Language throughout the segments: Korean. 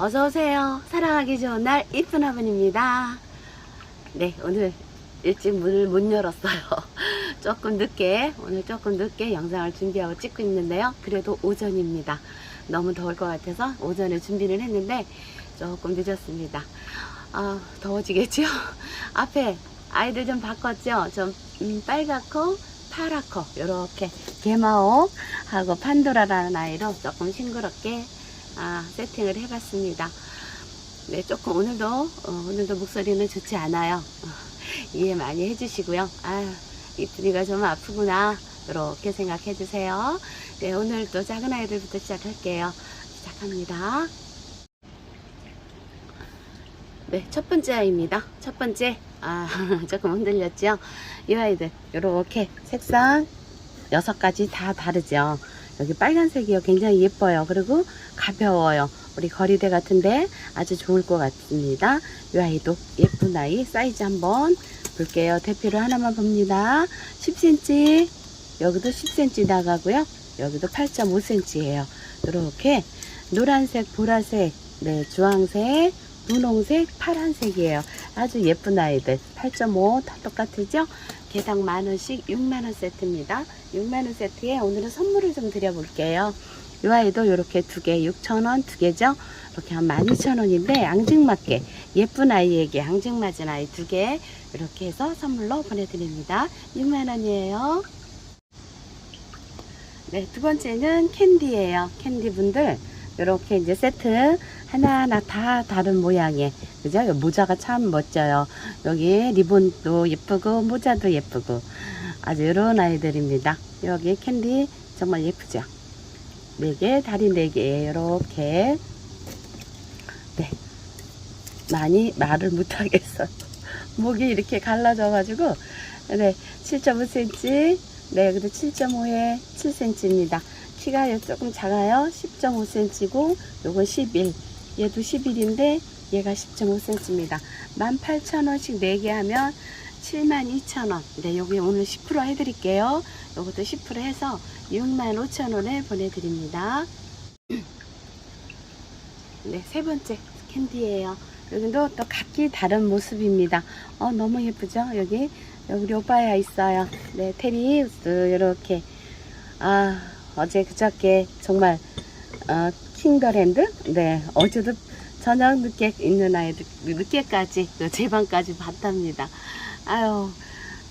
어서오세요. 사랑하기 좋은 날, 이쁜 아버입니다. 네, 오늘 일찍 문을 못 열었어요. 조금 늦게, 오늘 조금 늦게 영상을 준비하고 찍고 있는데요. 그래도 오전입니다. 너무 더울 것 같아서 오전에 준비를 했는데 조금 늦었습니다. 아, 더워지겠죠? 앞에 아이들 좀 바꿨죠? 좀 음, 빨갛고 파랗고 이렇게 개마옥하고 판도라라는 아이로 조금 싱그럽게 아, 세팅을 해봤습니다. 네, 조금 오늘도 어, 오늘도 목소리는 좋지 않아요. 어, 이해 많이 해주시고요. 아, 이쁜이가 좀 아프구나 이렇게 생각해 주세요. 네, 오늘 또 작은 아이들부터 시작할게요. 시작합니다. 네, 첫 번째 아이입니다. 첫 번째, 아, 조금 흔들렸죠? 이 아이들, 요렇게 색상 여섯 가지 다 다르죠? 여기 빨간색이요. 굉장히 예뻐요. 그리고 가벼워요. 우리 거리대 같은데 아주 좋을 것 같습니다. 이 아이도 예쁜 아이 사이즈 한번 볼게요. 대표를 하나만 봅니다. 10cm, 여기도 10cm 나가고요. 여기도 8.5cm예요. 이렇게 노란색, 보라색, 네, 주황색, 분홍색, 파란색이에요. 아주 예쁜 아이들. 8.5 다 똑같으죠? 개당 만원씩 6만원 세트입니다. 6만원 세트에 오늘은 선물을 좀 드려볼게요. 이 아이도 이렇게 두 개, 6천원 두 개죠? 이렇게 한 12,000원인데 앙증맞게 예쁜 아이에게 앙증맞은 아이 두 개 이렇게 해서 선물로 보내드립니다. 6만원이에요. 네, 두 번째는 캔디예요. 캔디 분들 이렇게 이제 세트 하나하나 다 다른 모양의 그죠? 이 모자가 참 멋져요. 여기 리본도 예쁘고 모자도 예쁘고 아주 이런 아이들입니다. 여기 캔디 정말 예쁘죠? 네 개, 다리 네 개, 이렇게 네 많이 말을 못하겠어요. 목이 이렇게 갈라져 가지고 네 7.5cm, 네 여기도 7.5에 7cm입니다. 키가 조금 작아요. 10.5cm고 요건 11. 얘도 11인데 얘가 10.5cm입니다. 18,000원씩 4개 하면 72,000원. 네, 여기 오늘 10% 해드릴게요. 요것도 10% 해서 65,000원에 보내드립니다. 네, 세 번째 캔디예요. 여기도 또 각기 다른 모습입니다. 어, 너무 예쁘죠? 여기 우리 오빠야 있어요. 네, 테리우스, 이렇게. 아, 어제 그저께 정말, 어, 킹더랜드? 네, 어제도 저녁 늦게 있는 아이들, 늦게까지, 그제 방까지 봤답니다. 아유,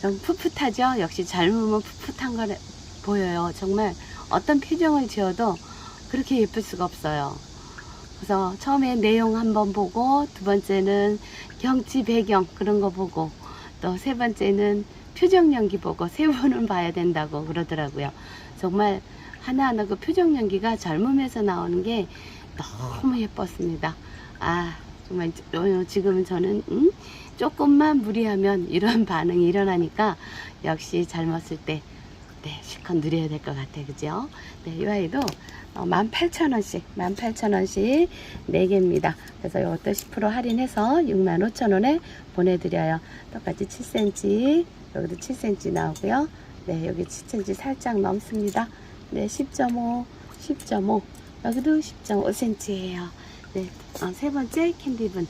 좀 풋풋하죠? 역시 젊으면 풋풋한 거 보여요. 정말 어떤 표정을 지어도 그렇게 예쁠 수가 없어요. 그래서 처음에 내용 한번 보고, 두 번째는 경치 배경 그런 거 보고, 또 세 번째는 표정 연기 보고 세 번은 봐야 된다고 그러더라고요. 정말 하나하나 그 표정 연기가 젊음에서 나오는 게 너무 예뻤습니다. 아, 정말 어, 지금은 저는 음? 조금만 무리하면 이런 반응이 일어나니까 역시 젊었을 때 네, 실컷 누려야 될 것 같아요. 그죠? 네, 이 아이도 어, 18,000원씩, 18,000원씩 4개입니다. 그래서 이것도 10% 할인해서 65,000원에 보내드려요. 똑같이 7cm, 여기도 7cm 나오고요. 네, 여기 7cm 살짝 넘습니다. 네, 10.5, 10.5, 여기도 10.5cm예요. 네, 어, 세 번째 캔디분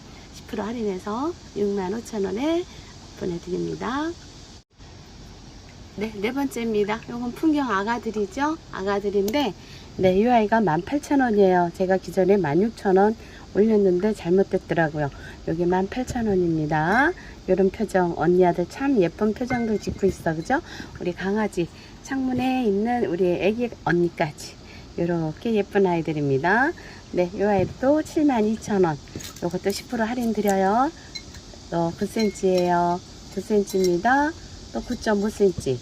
10% 할인해서 65,000원에 보내드립니다. 네, 네 번째입니다. 요건 풍경 아가들이죠? 아가들인데, 네, 이 아이가 18,000원이에요. 제가 기존에 16,000원 올렸는데 잘못됐더라고요. 여기 18,000원입니다. 이런 표정, 언니 아들 참 예쁜 표정들 짓고 있어. 그죠? 우리 강아지, 창문에 있는 우리 애기 언니까지. 이렇게 예쁜 아이들입니다. 네, 이 아이도 72,000원. 요것도 10% 할인 드려요. 또 9cm예요. 9cm입니다. 또 9.5cm.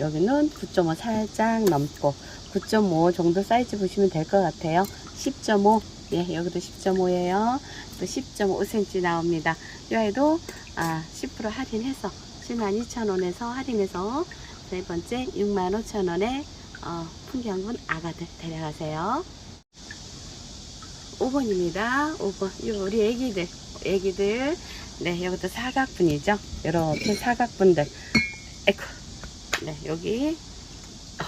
여기는 9.5 살짝 넘고 9.5 정도 사이즈 보시면 될 것 같아요. 10.5. 예, 여기도 10.5예요. 또 10.5cm 나옵니다. 이 아이도 아, 10% 할인해서 72,000원에서 할인해서 세 번째 65,000원에 어, 풍경군 아가들 데려가세요. 5번입니다. 5번. 요 우리 애기들, 애기들. 네, 여기도 사각분이죠. 이렇게 사각분들. 에쿠. 네, 여기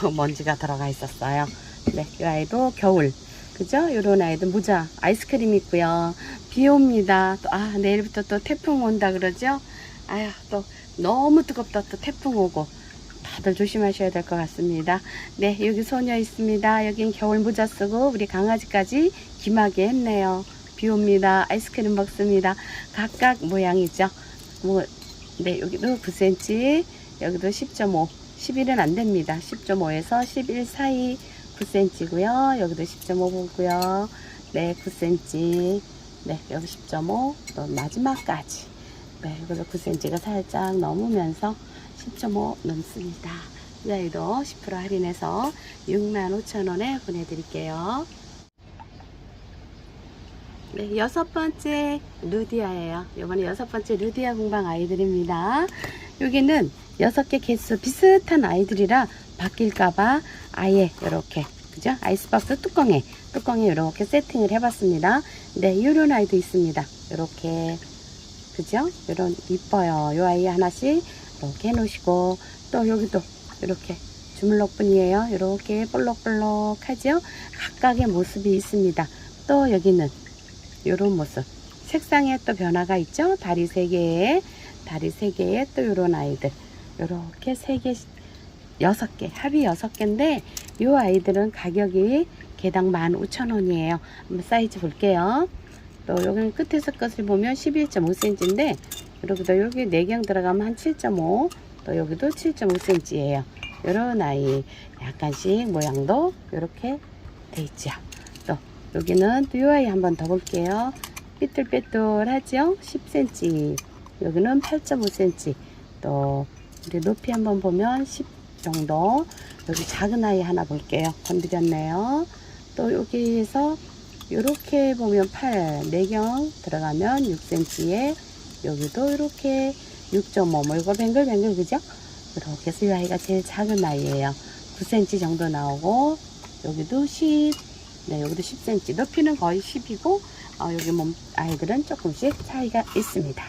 어, 먼지가 들어가 있었어요. 네, 이 아이도 겨울. 그죠? 요런 아이들 모자 아이스크림 있고요. 비 옵니다. 또, 아, 내일부터 또 태풍 온다 그러죠? 아휴, 또 너무 뜨겁다. 또 태풍 오고. 다들 조심하셔야 될 것 같습니다. 네, 여기 소녀 있습니다. 여긴 겨울 모자 쓰고 우리 강아지까지 김하게 했네요. 비 옵니다. 아이스크림 먹습니다. 각각 모양이죠. 뭐, 네, 여기도 9cm, 여기도 10.5, 11은 안 됩니다. 10.5에서 11 사이 9cm고요. 여기도 10.5 보고요. 네, 9cm. 네, 여기 10.5, 또 마지막까지. 네, 여기서 9cm가 살짝 넘으면서 10.5 넘습니다. 이 아이도 10% 할인해서 65,000원에 보내드릴게요. 네, 여섯 번째 루디아예요. 이번에 여섯 번째 루디아 공방 아이들입니다. 여기는 여섯 개 개수 비슷한 아이들이라 바뀔까봐 아예 이렇게 그죠? 아이스박스 뚜껑에 뚜껑에 이렇게 세팅을 해봤습니다. 네, 이런 아이도 있습니다. 이렇게 그죠? 이런 이뻐요. 이 아이 하나씩 이렇게 해놓으시고 또 여기도 이렇게 주물럭 뿐이에요. 이렇게 볼록볼록 하죠? 각각의 모습이 있습니다. 또 여기는 이런 모습. 색상에 또 변화가 있죠? 다리 세개에 다리 세개에 또 이런 아이들. 이렇게 세개 여섯 개 합이 여섯 개인데 이 아이들은 가격이 개당 15,000원이에요. 한번 사이즈 볼게요. 또 여기 끝에서 끝을 보면 11.5cm인데 여기도 여기 내경 들어가면 한 7.5, 또 여기도 7.5cm예요. 이런 아이 약간씩 모양도 이렇게 돼 있죠. 또 여기는 또 이 아이 한번 더 볼게요. 삐뚤빼뚤하죠? 10cm. 여기는 8.5cm. 또 우리 높이 한번 보면 10 정도. 여기 작은 아이 하나 볼게요. 건드렸네요. 또 여기에서 이렇게 보면 8, 내경 들어가면 6cm에 여기도 이렇게 6.5, 뭐 이거 뱅글뱅글 그죠? 이렇게 아이가 제일 작은 아이예요. 9cm 정도 나오고 여기도 10, 네 여기도 10cm. 높이는 거의 10이고 어, 여기 몸 아이들은 조금씩 차이가 있습니다.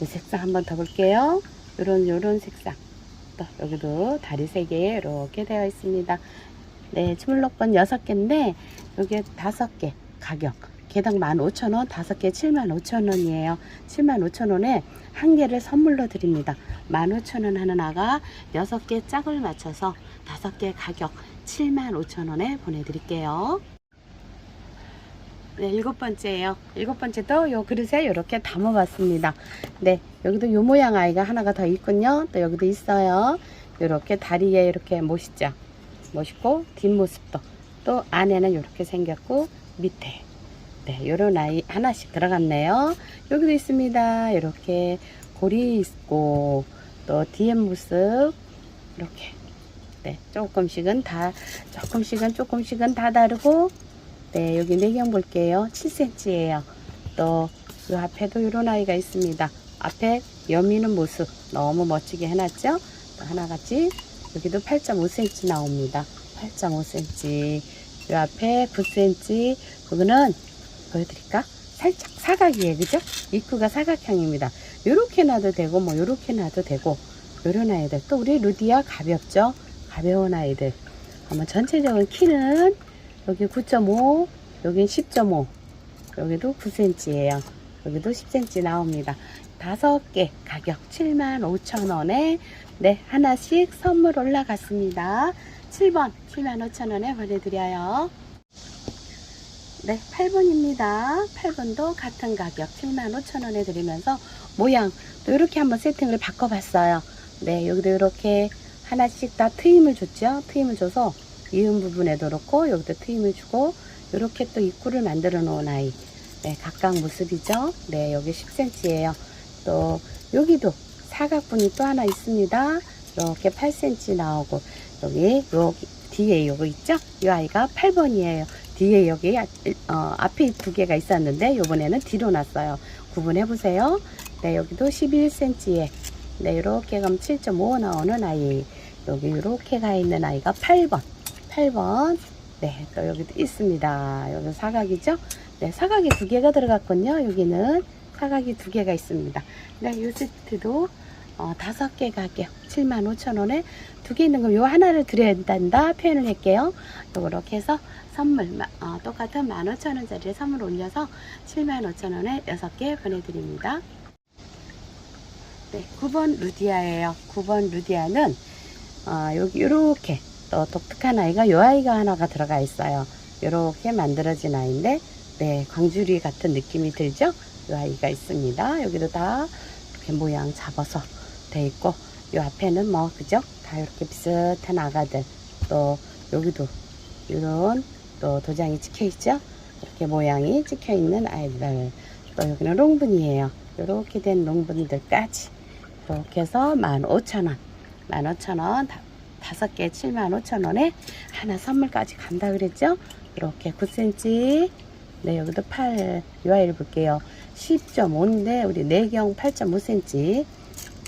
이 색상 한번 더 볼게요. 요런 요런 색상. 또 여기도 다리 세개 이렇게 되어 있습니다. 네, 주물럭번 6개인데 여기 5개 가격 개당 15,000원, 5개 75,000원이에요. 75,000원에 한 개를 선물로 드립니다. 15,000원 하는 아가 6개 짝을 맞춰서 5개 가격 75,000원에 보내드릴게요. 네, 일곱 번째예요. 일곱 번째도 요 그릇에 이렇게 담아봤습니다. 네, 여기도 요 모양 아이가 하나가 더 있군요. 또 여기도 있어요. 이렇게 다리에 이렇게 멋있죠. 멋있고 뒷모습도 또 안에는 이렇게 생겼고 밑에 네, 요런 아이 하나씩 들어갔네요. 여기도 있습니다. 이렇게 골이 있고 또 뒤에 모습 이렇게 네, 조금씩은 다 조금씩은 조금씩은 다 다르고 네, 여기 내경 볼게요. 7cm예요. 또, 이 앞에도 이런 아이가 있습니다. 앞에 여미는 모습 너무 멋지게 해놨죠? 또 하나같이 여기도 8.5cm 나옵니다. 8.5cm. 이 앞에 9cm. 그거는 보여드릴까? 살짝 사각이에요. 그죠? 입구가 사각형입니다. 요렇게 놔도 되고, 뭐, 요렇게 놔도 되고, 요런 아이들. 또 우리 루디아 가볍죠? 가벼운 아이들. 한번 전체적인 키는 여기 9.5, 여긴 10.5, 여기도 9cm예요. 여기도 10cm 나옵니다. 다섯 개 가격 75,000원에 네 하나씩 선물 올라갔습니다. 7번 75,000원에 보내드려요. 네 8번입니다. 8번도 같은 가격 75,000원에 드리면서 모양 또 이렇게 한번 세팅을 바꿔봤어요. 네 여기도 이렇게 하나씩 다 트임을 줬죠. 트임을 줘서 이음 부분에도 그렇고 여기도 트임을 주고 이렇게 또 입구를 만들어 놓은 아이 네 각각 모습이죠 네 여기 10cm예요 또 여기도 사각분이 또 하나 있습니다 이렇게 8cm 나오고 여기 여기 뒤에 요거 있죠 이 아이가 8번이에요 뒤에 여기 어, 앞에 두 개가 있었는데 요번에는 뒤로 놨어요 구분해 보세요 네 여기도 11cm에 네 이렇게 가면 7.5 나오는 아이 여기 이렇게 가 있는 아이가 8번 8번. 네, 또 여기도 있습니다. 여기 사각이죠? 네, 사각이 두 개가 들어갔군요. 여기는 사각이 두 개가 있습니다. 네, 이 세트도 어, 다섯 개 가격 75,000원에 두 개 있는 거요 하나를 드려야 된다 표현을 할게요. 요렇게 해서 선물 마- 어, 똑같은 15,000원짜리 선물 올려서 75,000원에 여섯 개 보내드립니다. 네, 9번 루디아예요. 9번 루디아는 어, 여기 요렇게 또 독특한 아이가 요 아이가 하나가 들어가 있어요. 요렇게 만들어진 아이인데 네, 광주리 같은 느낌이 들죠? 요 아이가 있습니다. 여기도 다 이렇게 모양 잡아서 돼 있고 요 앞에는 뭐 그죠? 다 이렇게 비슷한 아가들 또 여기도 이런 또 도장이 찍혀 있죠? 이렇게 모양이 찍혀 있는 아이들 또 여기는 롱분이에요. 이렇게 된 롱분들까지 이렇게 해서 15,000원 15,000원 다섯 개 75,000원에 하나 선물까지 간다 그랬죠? 이렇게 9cm 네 여기도 8 UI를 볼게요 10.5인데 우리 내경 8.5cm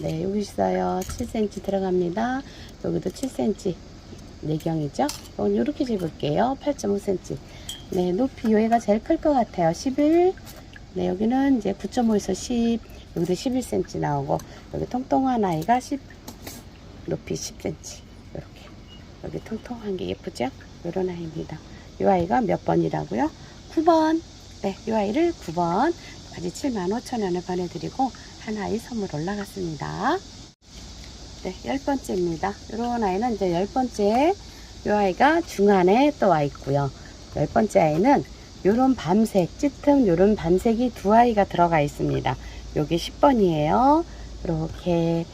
네 여기 있어요. 7cm 들어갑니다. 여기도 7cm 내경이죠? 이건 이렇게 집을게요. 8.5cm 네 높이 여기가 제일 클 것 같아요. 11 네 여기는 이제 9.5에서 10 여기도 11cm 나오고 여기 통통한 아이가 10 높이 10cm 이렇게. 여기 통통한 게 예쁘죠? 이런 아이입니다. 이 아이가 몇 번이라고요? 9번. 네, 이 아이를 9번. 까지 75,000원에 보내드리고 한 아이 선물 올라갔습니다. 네, 열 번째입니다. 이런 아이는 이제 열 번째 이 아이가 중안에 또 와 있고요. 열 번째 아이는 요런 밤색 짙은 요런 밤색이 두 아이가 들어가 있습니다. 요게 10번이에요. 이렇게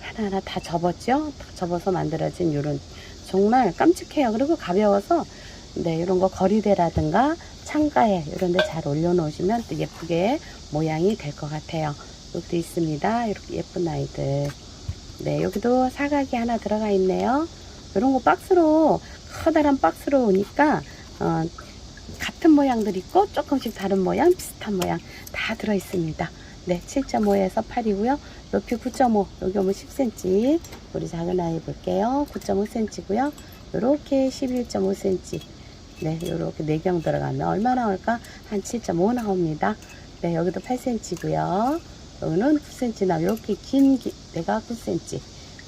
하나하나 다 접었죠? 다 접어서 만들어진 요런 정말 깜찍해요. 그리고 가벼워서 네 이런 거 거리대라든가 창가에 이런 데 잘 올려놓으시면 또 예쁘게 모양이 될 것 같아요 여기도 있습니다. 이렇게 예쁜 아이들. 네 여기도 사각이 하나 들어가 있네요. 이런 거 박스로 커다란 박스로 오니까 어, 같은 모양들 있고 조금씩 다른 모양 비슷한 모양 다 들어 있습니다. 네 7.5에서 8이고요. 높이 9.5 여기 오면 10cm 우리 작은 아이 볼게요. 9.5cm고요. 요렇게 11.5cm 네 요렇게 내경 들어가면 얼마 나올까? 한 7.5 나옵니다. 네 여기도 8cm고요 여기는 9cm 나 이렇게 긴 기, 내가 9cm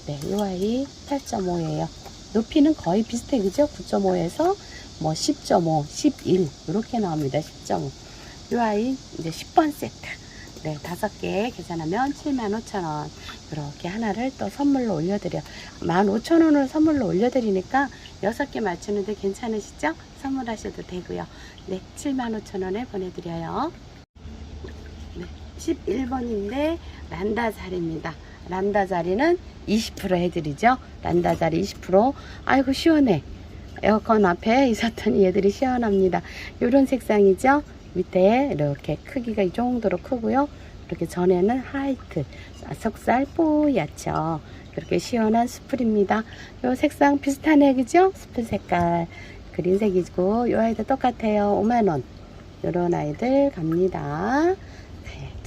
네요 아이 8.5예요 높이는 거의 비슷해 그죠 9.5에서 뭐 10.5 11 이렇게 나옵니다 10.5요 아이 이제 10번 세트 네, 다섯 개 계산하면 75,000원. 이렇게 하나를 또 선물로 올려드려. 15,000원을 선물로 올려드리니까 여섯 개 맞추는데 괜찮으시죠? 선물하셔도 되고요. 네, 75,000원에 보내드려요. 네, 11번인데 란다 자리입니다. 란다 자리는 20% 해드리죠. 란다 자리 20%. 아이고 시원해. 에어컨 앞에 있었던 얘들이 시원합니다. 이런 색상이죠. 밑에 이렇게 크기가 이 정도로 크고요. 이렇게 전에는 하이트, 속살 뽀얗죠. 그렇게 시원한 스프입니다. 요 색상 비슷하네, 그죠? 스프 색깔. 그린색이고, 요 아이도 똑같아요. 5만원. 요런 아이들 갑니다.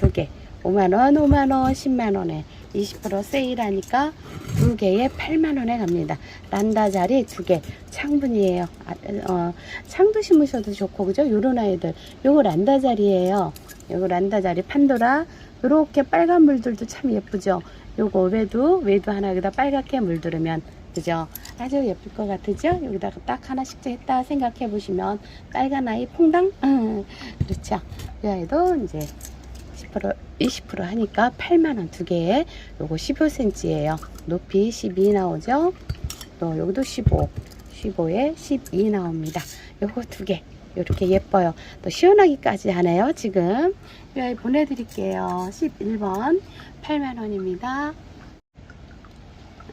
네, 두 개. 5만원, 5만원, 10만원에 20% 세일하니까 두 개에 8만원에 갑니다. 란다 자리 두 개. 창분이에요. 아, 어, 창도 심으셔도 좋고, 그죠? 요런 아이들. 요거 란다 자리예요. 요거 란다 자리 판도라. 요렇게 빨간 물들도 참 예쁘죠? 요거 외도, 외도 하나 여기다 빨갛게 물들으면, 그죠? 아주 예쁠 것 같으죠? 여기다가 딱 하나씩 했다 생각해 보시면, 빨간 아이 퐁당? 그렇죠. 이 아이도 이제 10% 20% 하니까 8만원 두 개에 요거 15cm예요. 높이 12 나오죠? 또 여기도 15 15에 12 나옵니다. 요거 두 개. 이렇게 예뻐요. 또 시원하기까지 하네요 지금. 이 아이 보내드릴게요. 11번. 8만원입니다.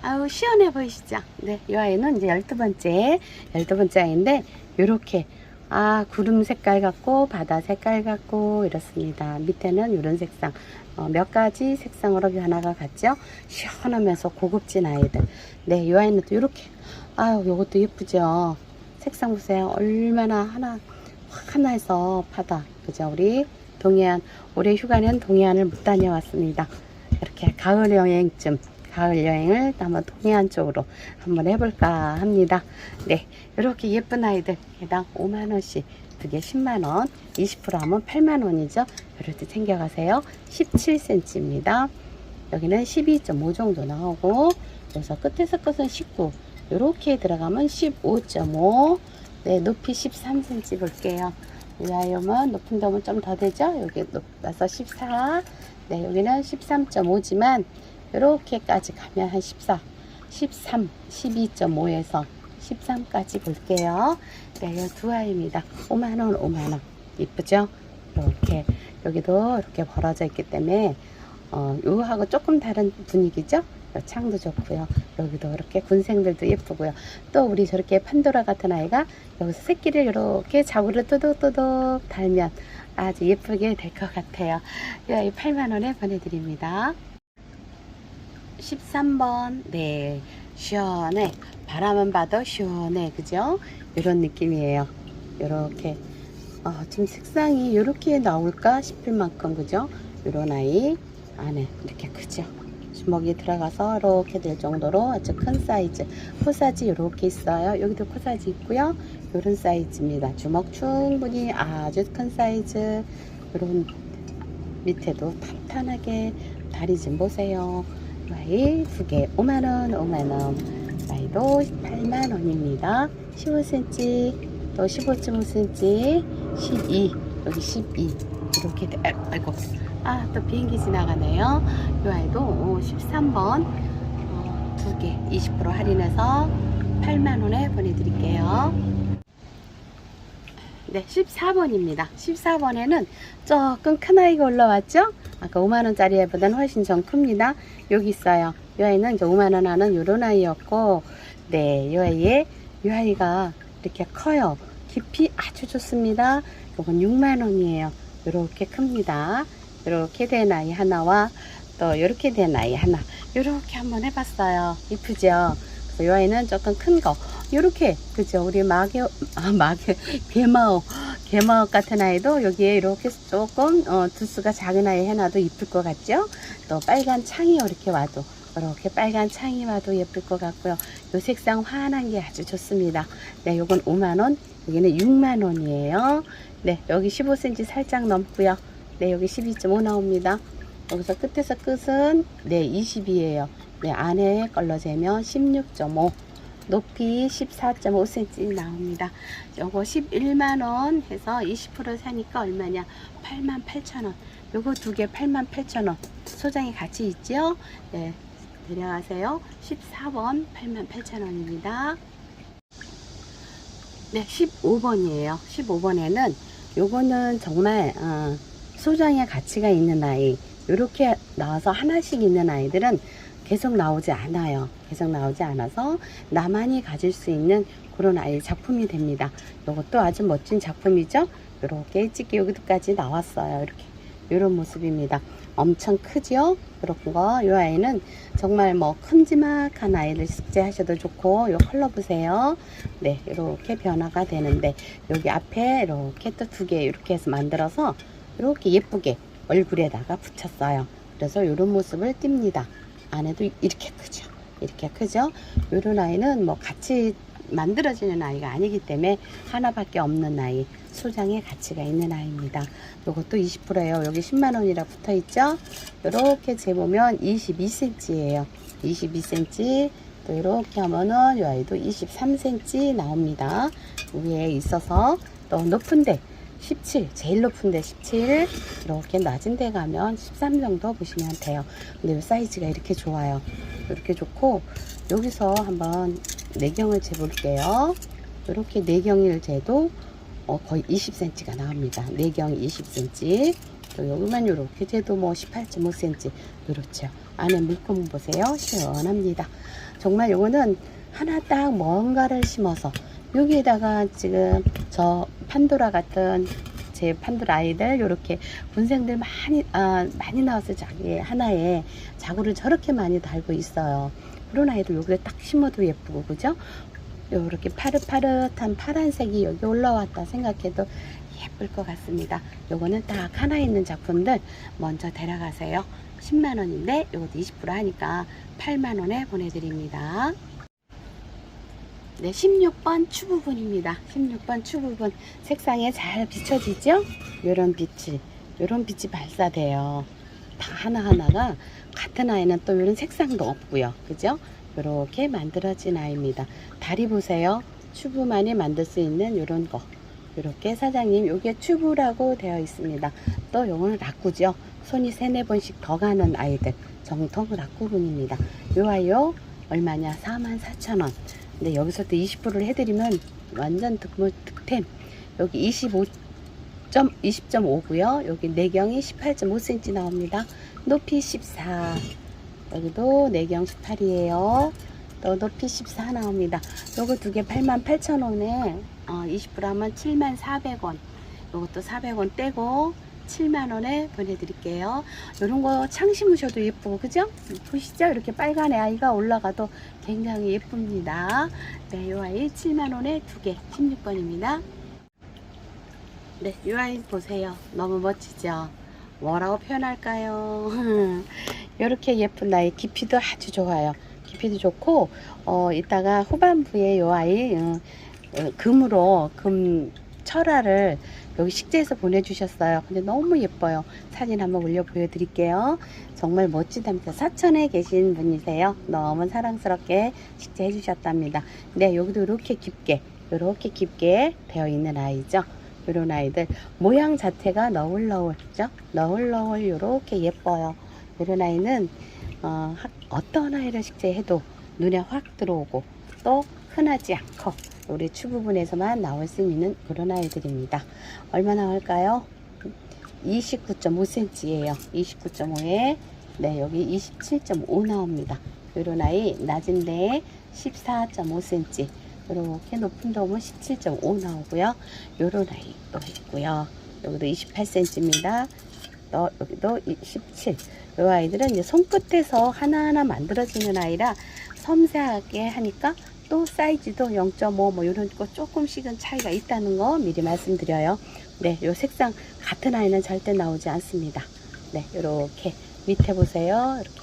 아우 시원해 보이시죠? 네 이 아이는 이제 12번째 12번째 아이인데 요렇게 아 구름 색깔 같고 바다 색깔 같고 이렇습니다. 밑에는 이런 색상. 어, 몇 가지 색상으로 하나가 같죠? 시원하면서 고급진 아이들. 네 이 아이는 또 이렇게. 아유 요것도 예쁘죠? 색상 보세요. 얼마나 하나 하나에서 바다. 그죠? 우리 동해안 올해 휴가는 동해안을 못 다녀왔습니다. 이렇게 가을 여행쯤 가을 여행을 한번 동해안 쪽으로 한번 해볼까 합니다. 네, 이렇게 예쁜 아이들 개당 5만 원씩 두 개 10만 원, 20% 하면 8만 원이죠. 이럴 때 챙겨가세요. 17cm입니다. 여기는 12.5 정도 나오고 그래서 끝에서 끝은 19 이렇게 들어가면 15.5 네, 높이 13cm 볼게요. 이 아이엄은 높은 점은 좀 더 되죠? 여기 높아서 14. 네, 여기는 13.5지만 이렇게까지 가면 한 14, 13, 12.5에서 13까지 볼게요. 네, 이두 아이입니다. 5만원, 5만원. 이쁘죠? 이렇게, 여기도 이렇게 벌어져 있기 때문에, 어, 요하고 조금 다른 분위기죠? 요 창도 좋고요. 여기도 이렇게 군생들도 예쁘고요. 또 우리 저렇게 판도라 같은 아이가 여기서 새끼를 이렇게 자구를 또둑또둑 달면 아주 예쁘게 될 것 같아요. 이 아이 8만원에 보내드립니다. 13번, 네, 시원해. 바람은 봐도 시원해. 그죠? 이런 느낌이에요. 이렇게. 어, 지금 색상이 이렇게 나올까 싶을 만큼, 그죠? 이런 아이 안에 이렇게 크죠? 주먹이 들어가서 이렇게 될 정도로 아주 큰 사이즈. 코사지 이렇게 있어요. 여기도 코사지 있고요. 이런 사이즈입니다. 주먹 충분히 아주 큰 사이즈. 이런 밑에도 탄탄하게 다리 좀 보세요. 와이 두개 5만원 5만원. 와이도 8만원입니다. 15cm 또 15.5cm 12 여기 12 이렇게 돼- 아, 아이고. 아또 비행기 지나가네요. 이 아이도 13번 어, 두개 20% 할인해서 8만원에 보내드릴게요. 네 14번입니다. 14번에는 조금 큰 아이가 올라왔죠 아까 5만원짜리 보다는 훨씬 좀 큽니다 여기 있어요. 이 아이는 이제 5만원 하는 요런 아이였고, 네, 이 아이의, 이 아이가 이렇게 커요. 깊이 아주 좋습니다. 이건 6만원이에요. 이렇게 큽니다. 이렇게 된 아이 하나와 또 이렇게 된 아이 하나. 이렇게 한번 해봤어요. 이쁘죠? 이 아이는 조금 큰 거. 이렇게, 그죠? 우리 마개, 아, 마개, 개마오. 개마오 같은 아이도 여기에 이렇게 조금, 어, 두수가 작은 아이 해놔도 이쁠 것 같죠? 또 빨간 창이 이렇게 와도 이렇게 빨간 창이 와도 예쁠 것 같고요. 요 색상 환한 게 아주 좋습니다. 네, 요건 5만원, 여기는 6만원이에요. 네, 여기 15cm 살짝 넘고요. 네, 여기 12.5 나옵니다. 여기서 끝에서 끝은 네, 20이에요. 네, 안에 걸러 재면 16.5. 높이 14.5cm 나옵니다. 요거 11만원 해서 20% 사니까 얼마냐? 88,000원. 요거 두 개 88,000원. 소장이 같이 있죠? 네. 데려가세요. 14번 88,000원입니다. 네, 15번이에요. 15번에는 요거는 정말 어, 소장의 가치가 있는 아이. 요렇게 나와서 하나씩 있는 아이들은 계속 나오지 않아요. 계속 나오지 않아서 나만이 가질 수 있는 그런 아이 작품이 됩니다. 요것도 아주 멋진 작품이죠. 요렇게 찍기 여기도까지 나왔어요. 이렇게 이런 모습입니다. 엄청 크죠? 그런 거. 이 아이는 정말 뭐 큼지막한 아이를 숙제하셔도 좋고, 요 컬러 보세요. 네, 이렇게 변화가 되는데, 여기 앞에 이렇게 또 두 개 이렇게 해서 만들어서 이렇게 예쁘게 얼굴에다가 붙였어요. 그래서 이런 모습을 띱니다. 안에도 이렇게 크죠? 이렇게 크죠? 요런 아이는 뭐 같이 만들어지는 아이가 아니기 때문에 하나밖에 없는 아이. 소장의 가치가 있는 아이입니다. 요것도 20%예요. 여기 10만원이라 붙어 있죠? 이렇게 재보면 22cm예요. 22cm. 또 이렇게 하면은 이 아이도 23cm 나옵니다. 위에 있어서 또 높은데 17, 제일 높은데 17, 이렇게 낮은 데 가면 13 정도 보시면 돼요. 근데 이 사이즈가 이렇게 좋아요. 이렇게 좋고, 여기서 한번 내경을 재볼게요. 이렇게 내경을 재도 어, 거의 20cm가 나옵니다. 내경 20cm. 또 여기만 이렇게 재도 뭐 18.5cm. 그렇죠. 안에 물품 보세요. 시원합니다. 정말 요거는 하나 딱 뭔가를 심어서 여기에다가 지금 저 판도라 같은 제 판도라 아이들 요렇게 군생들 많이 아, 많이 나와서 자기 하나에 자구를 저렇게 많이 달고 있어요. 그런 아이들 여기에 딱 심어도 예쁘고 그죠? 요렇게 파릇파릇한 파란색이 여기 올라왔다 생각해도 예쁠 것 같습니다. 요거는 딱 하나 있는 작품들 먼저 데려가세요. 10만원인데 요것도 20% 하니까 8만원에 보내드립니다. 네, 16번 추 부분입니다. 16번 추 부분 색상에 잘 비춰지죠? 요런 빛이, 요런 빛이 발사돼요. 다 하나하나가 같은 아이는 또 이런 색상도 없고요. 그죠? 이렇게 만들어진 아이입니다. 다리 보세요. 튜브만이 만들 수 있는 이런 거. 이렇게 사장님 요게 튜브라고 되어 있습니다. 또 요거는 라꾸죠. 손이 세네 번씩 더 가는 아이들 정통 라꾸분입니다. 요 아이요 얼마냐 44,000원. 근데 여기서 또 20%를 해드리면 완전 득, 뭐, 득템. 여기 25 20.5고요. 여기 내경이 18.5cm 나옵니다. 높이 14. 여기도 내경 18이에요. 또 높이 14 나옵니다. 요거 두 개 88,000원에 어, 20% 하면 74,400원. 요것도 400원 떼고 7만원에 보내드릴게요. 요런 거 창 심으셔도 예쁘고, 그죠? 보시죠? 이렇게 빨간 애 아이가 올라가도 굉장히 예쁩니다. 네, 요 아이 7만원에 두 개, 16번입니다. 네, 이 아이 보세요. 너무 멋지죠? 뭐라고 표현할까요? 이렇게 예쁜 아이, 깊이도 아주 좋아요. 깊이도 좋고, 어, 이따가 후반부에 이 아이, 어, 어, 금으로, 금 철화를 여기 식재에서 보내주셨어요. 근데 너무 예뻐요. 사진 한번 올려 보여드릴게요. 정말 멋지답니다. 사천에 계신 분이세요. 너무 사랑스럽게 식재해 주셨답니다. 네, 여기도 이렇게 깊게, 이렇게 깊게 되어 있는 아이죠. 이런 아이들 모양 자체가 너울너울죠 너울너울 이렇게 예뻐요 이런 아이는 어, 학- 어떤 아이를 식재해도 눈에 확 들어오고 또 흔하지 않고 우리 추 부분에서만 나올 수 있는 그런 아이들입니다 얼마 나올까요 29.5cm예요 29.5에 네 여기 27.5 나옵니다 이런 아이 낮은데 14.5cm 이렇게 높은 돔은 17.5 나오고요. 요런 아이 또 있고요. 여기도 28cm입니다. 또 여기도 17. 이 아이들은 이제 손끝에서 하나하나 만들어지는 아이라 섬세하게 하니까 또 사이즈도 0.5 뭐 이런 거 조금씩은 차이가 있다는 거 미리 말씀드려요. 네, 요 색상 같은 아이는 절대 나오지 않습니다. 네, 이렇게 밑에 보세요. 이렇게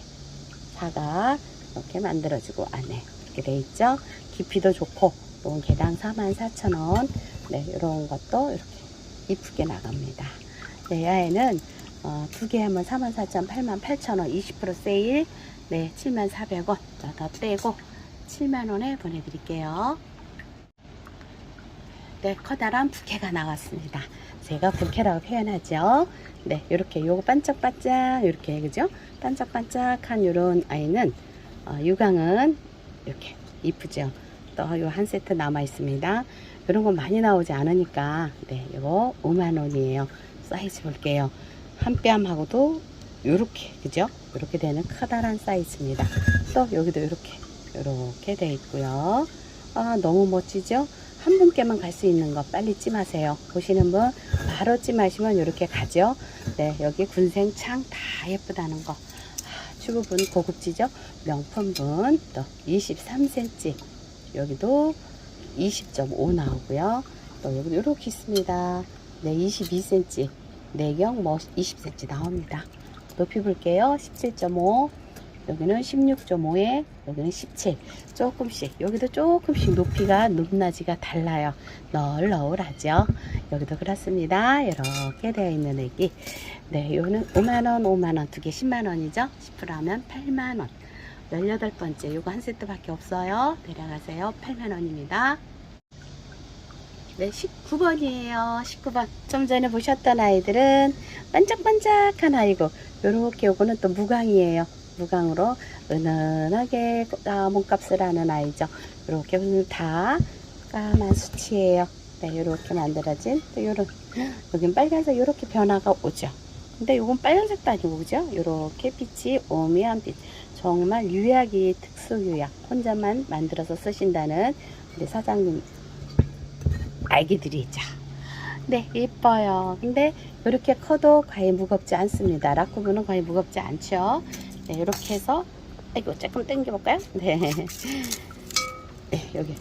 사각 이렇게 만들어지고 안에 이렇게 돼 있죠. 깊이도 좋고 이건 개당 44,000원 네 이런 것도 이렇게 이쁘게 나갑니다 네 야에는 어, 두개 하면 44,000, 88,000원 20% 세일 네 7,400원 더 떼고 7만원에 보내드릴게요 네 커다란 부케가 나왔습니다 제가 부케라고 표현하죠 네 이렇게 요거 반짝반짝 이렇게 그죠 반짝반짝한 이런 아이는 어, 유광은 이렇게 이쁘죠 또 요 한 세트 남아 있습니다. 이런 거 많이 나오지 않으니까 네 이거 5만 원이에요. 사이즈 볼게요. 한 뺨하고도 요렇게 그죠? 이렇게 되는 커다란 사이즈입니다. 또 여기도 이렇게 이렇게 돼 있고요. 아 너무 멋지죠? 한 분께만 갈 수 있는 거 빨리 찜하세요. 보시는 분 바로 찜하시면 이렇게 가죠. 네 여기 군생창 다 예쁘다는 거. 아, 주부분 고급지죠? 명품분 또 23cm 여기도 20.5 나오고요. 또 여기도 이렇게 있습니다. 네, 22cm. 내경 뭐 20cm 나옵니다. 높이 볼게요. 17.5. 여기는 16.5에 여기는 17. 조금씩 여기도 조금씩 높이가 높낮이가 달라요. 널널하죠. 여기도 그렇습니다. 이렇게 되어 있는 애기. 네, 요는 5만원, 5만원, 두 개 10만원이죠. 10% 하면 8만원. 18번째 요거 한 세트 밖에 없어요 데려가세요 8만원입니다 네 19번이에요 19번 좀 전에 보셨던 아이들은 반짝반짝한 아이고 요렇게 요거는 또 무광이에요 무광으로 은은하게 아, 몸값을 하는 아이죠 오늘 다 까만 수치예요 네 요렇게 만들어진 또 요런 여긴 빨간색 요렇게 변화가 오죠 근데 요건 빨간색도 아니고 그죠 요렇게 빛이 오묘한 빛 정말 유약이 특수 유약 혼자만 만들어서 쓰신다는 우리 사장님 아기들이죠. 네 예뻐요. 근데 이렇게 커도 과히 무겁지 않습니다. 라쿠브는 과히 무겁지 않죠. 네 이렇게 해서 이거 조금 당겨 볼까요? 네. 네 여기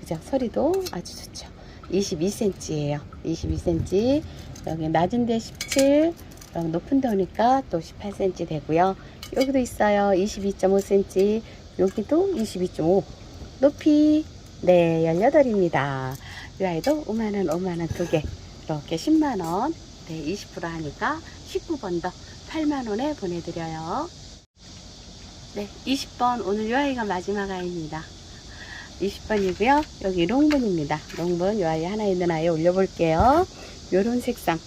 그죠 소리도 아주 좋죠. 22cm예요. 22cm 여기 낮은데 17 여기 높은데 오니까 또 18cm 되고요. 여기도 있어요. 22.5cm. 여기도 22.5. 높이, 네, 18입니다. 이 아이도 5만원, 5만원 두 개. 이렇게 10만원. 네, 20% 하니까 19번 더 8만원에 보내드려요. 네, 20번 오늘 요 아이가 마지막 아이입니다. 20번이고요. 여기 롱분입니다. 롱분 요 아이 하나 있는 아이 올려볼게요. 요런 색상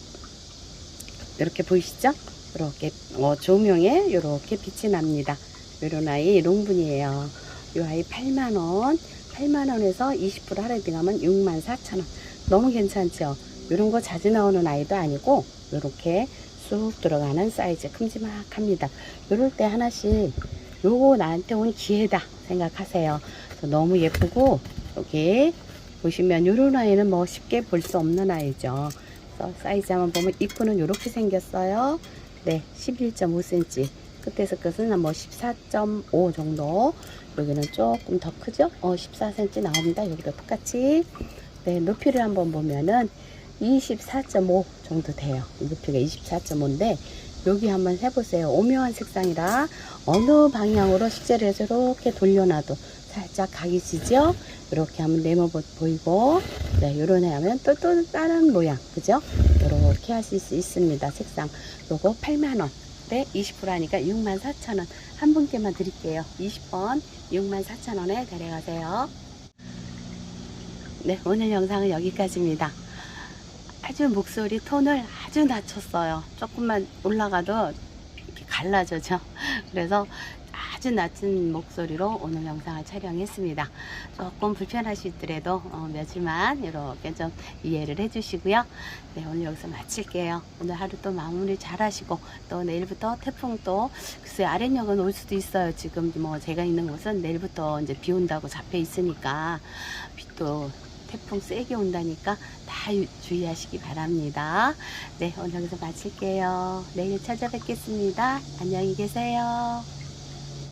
이렇게 보이시죠? 이렇게 어, 조명에 이렇게 빛이 납니다. 요런 아이 롱분이에요. 요 아이 8만원 8만원에서 20% 할인팅 하면 6만 4천원 너무 괜찮죠? 요런 거 자주 나오는 아이도 아니고 요렇게 쑥 들어가는 사이즈 큼지막합니다. 요럴 때 하나씩 요거 나한테 온 기회다 생각하세요. 너무 예쁘고 여기 보시면 요런 아이는 뭐 쉽게 볼 수 없는 아이죠. 사이즈 한번 보면 입구는 이렇게 생겼어요. 네, 11.5cm. 끝에서 끝은 뭐 14.5 정도. 여기는 조금 더 크죠? 어, 14cm 나옵니다. 여기도 똑같이. 네, 높이를 한번 보면은 24.5 정도 돼요. 높이가 24.5인데 여기 한번 해보세요. 오묘한 색상이라 어느 방향으로 식재를 해서 이렇게 돌려놔도 살짝 각이 지죠? 이렇게 하면 네모 보- 보이고 네, 요런 애 하면 또, 또 다른 모양, 그죠? 이렇게 하실 수 있습니다. 색상. 요거 8만원. 네, 20% 하니까 64,000원. 한 분께만 드릴게요. 20번 64,000원에 데려가세요. 네, 오늘 영상은 여기까지입니다. 아주 목소리 톤을 아주 낮췄어요. 조금만 올라가도 이렇게 갈라져죠. 그래서 아주 낮은 목소리로 오늘 영상을 촬영했습니다. 조금 불편하시더라도 어, 며칠만 이렇게 좀 이해를 해주시고요. 네, 오늘 여기서 마칠게요. 오늘 하루 또 마무리 잘 하시고 또 내일부터 태풍 또 글쎄 아랫역은 올 수도 있어요. 지금 뭐 제가 있는 곳은 내일부터 이제 비 온다고 잡혀 있으니까 또 태풍 세게 온다니까 다 유- 주의하시기 바랍니다. 네, 오늘 여기서 마칠게요. 내일 찾아뵙겠습니다. 안녕히 계세요.